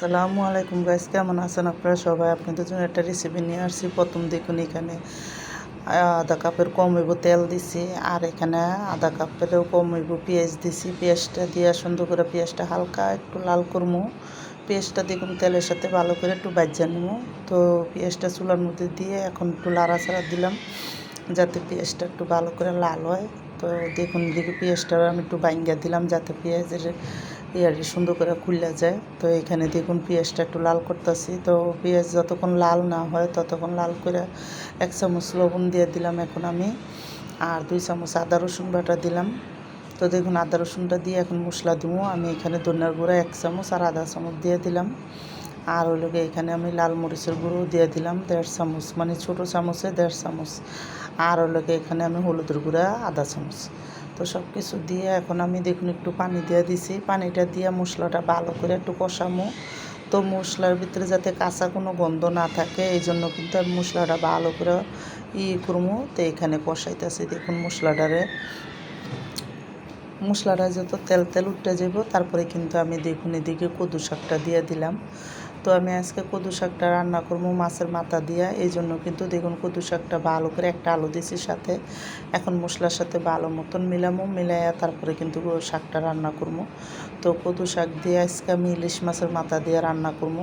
সালামু আলাইকুম গাইস কেমন আছেন আপনারা সবাই? আপনাদের জন্য একটা রেসিপি নিয়ে আসছি। প্রথম দেখুন এখানে আধা কাপের কম হইব তেল দিছি, আর এখানে আধা কাপেরও কম হইব পেঁয়াজ দিছি। পেঁয়াজটা দিয়ে সুন্দর করে পেঁয়াজটা হালকা একটু লাল করব পেঁয়াজটা দেখুন তেলের সাথে ভালো করে একটু বাজ্যা নেব তো পেঁয়াজটা চুলার মধ্যে দিয়ে এখন একটু লাড়াচাড়া দিলাম, যাতে পেঁয়াজটা একটু ভালো করে লাল হয়। তো দেখুন দিকে পেঁয়াজটা আমি একটু বাইঙ্গা দিলাম, যাতে পেঁয়াজের ইয়ারি সুন্দর করে খুললা যায়। তো এখানে দেখুন পেঁয়াজটা একটু লাল করতেছি। তো পেঁয়াজ যতক্ষণ লাল না হয় ততক্ষণ লাল করে এক চামচ লবণ দিয়ে দিলাম এখন আমি। আর দুই চামচ আদা রসুন বাটা দিলাম। তো দেখুন আদা রসুনটা দিয়ে এখন মশলা দিব। আমি এখানে ধনিয়ার গুঁড়া এক চামচ আর আধা চামচ দিয়ে দিলাম। আর ওই লোকে এখানে আমি লাল মরিচের গুঁড়ো দিয়ে দিলাম দেড় চামচ মানে ছোটো চামচে দেড় চামচ। আর ওই লোকে এখানে আমি হলুদের গুঁড়া আধা চামচ। তো সব কিছু দিয়ে এখন আমি দেখুন একটু পানি দিয়ে দিছি। পানিটা দিয়ে মশলাটা ভালো করে একটু কষামো। তো মশলার ভিতরে যাতে কাঁচা কোনো গন্ধ না থাকে, এই জন্য কিন্তু আমি মশলাটা ভালো করে ই করব তো এখানে কষাইতেছি দেখুন মশলাটারে। মশলাটা যত তেল তেল উঠতে যাব তারপরে কিন্তু আমি দেখুন এদিকে কদু শাকটা দিয়ে দিলাম। তো আমি আজকে কদু শাকটা রান্না করব মাছের মাথা দিয়া। এই জন্য কিন্তু দেখুন কদু শাকটা ভালো করে একটা আলু দিছি সাথে। এখন মশলার সাথে ভালো মতন মিলামো, মিলাইয়া তারপরে কিন্তু শাকটা রান্না করব। তো কদু শাক দিয়ে আজকে আমি ইলিশ মাছের মাথা দিয়ে রান্না করব।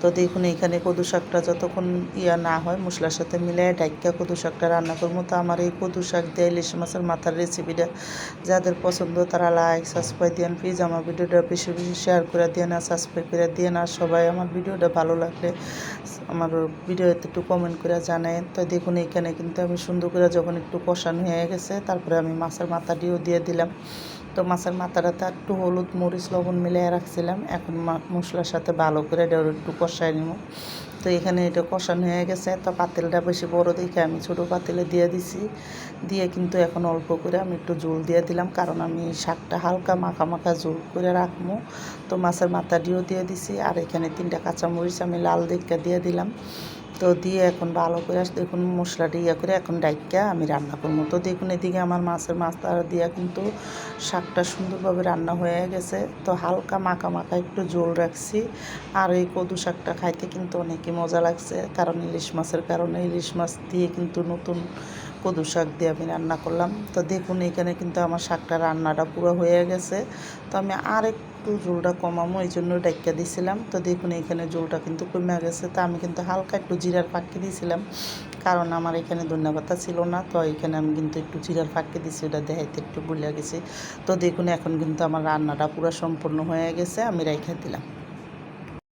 তো দেখুন, এখানে কদু শাকটা যতক্ষণ ইয়া না হয়, মশলার সাথে মিলাই ডাইকা কদু শাকটা রান্না করব। তো আমার এই কদু শাক দিয়ে ইলিশ মাছের মাথার রেসিপিটা যাদের পছন্দ তারা লাইক সাবস্ক্রাইব দিয়েন প্লিজ আমার ভিডিওটা বেশি বেশি শেয়ার করে দিয়ে না সাবস্ক্রাইব করে দিয়ে না সবাই আমার ভিডিওটা ভালো লাগলে আমার ভিডিওতে একটু কমেন্ট করে জানায় তো দেখুন, এখানে কিন্তু আমি সুন্দর করে যখন একটু কষানো হয়ে গেছে, তারপরে আমি মাছের মাথাটিও দিয়ে দিলাম। তো মাছের মাথাটাতে একটু হলুদ, মরিচ, লবণ মিলিয়ে রাখছিলাম। এখন মশলার সাথে ভালো করে এটা একটু কষাই নিব। তো এখানে এটা কষানো হয়ে গেছে। তো পাতিলটা বেশি বড় দেখে আমি ছোটো পাতিলে দিয়ে দিছি। দিয়ে কিন্তু এখন অল্প করে আমি একটু জল দিয়ে দিলাম, কারণ আমি শাকটা হালকা মাখা মাখা জল করে রাখব। তো মাছের মাথাটিও দিয়ে দিছি। আর এখানে তিনটা কাঁচামরিচ আমি লাল দিকটা দিয়ে দিলাম। তো দিয়ে এখন ভালো করে দেখুন মশলাটা ইয়ে করে এখন ডাইকা আমি রান্না করব। তো দেখুন এদিকে আমার মাছের মাছ মাছটা দিয়ে কিন্তু শাকটা সুন্দরভাবে রান্না হয়ে গেছে। তো হালকা মাখা মাখা একটু জোল রাখছি। আর এই কদু শাকটা খাইতে কিন্তু অনেকই মজা লাগছে। কারণ ইলিশ মাছের কারণে ইলিশ মাছ দিয়ে কিন্তু নতুন কদু শাক দিয়ে আমি রান্না করলাম। তো দেখুন, এখানে কিন্তু আমার শাকটা রান্নাটা পুরো হয়ে গেছে। তো আমি আর একটু জোলটা কমামো এই জন্য ডাইকা দিয়েছিলাম তো দেখুন, এখানে জোলটা কিন্তু কমে গেছে। তো আমি কিন্তু হালকা একটু জিরার ফাঁকি দিয়েছিলাম কারণ আমার এখানে ধন্যবাদটা ছিল না। তো এখানে আমি কিন্তু একটু জিরার ফাঁকি দিয়েছি ওটা দেখাইতে একটু ভুলে গেছি। তো দেখুন, এখন কিন্তু আমার রান্নাটা পুরো সম্পূর্ণ হয়ে গেছে, আমি রেখে দিলাম।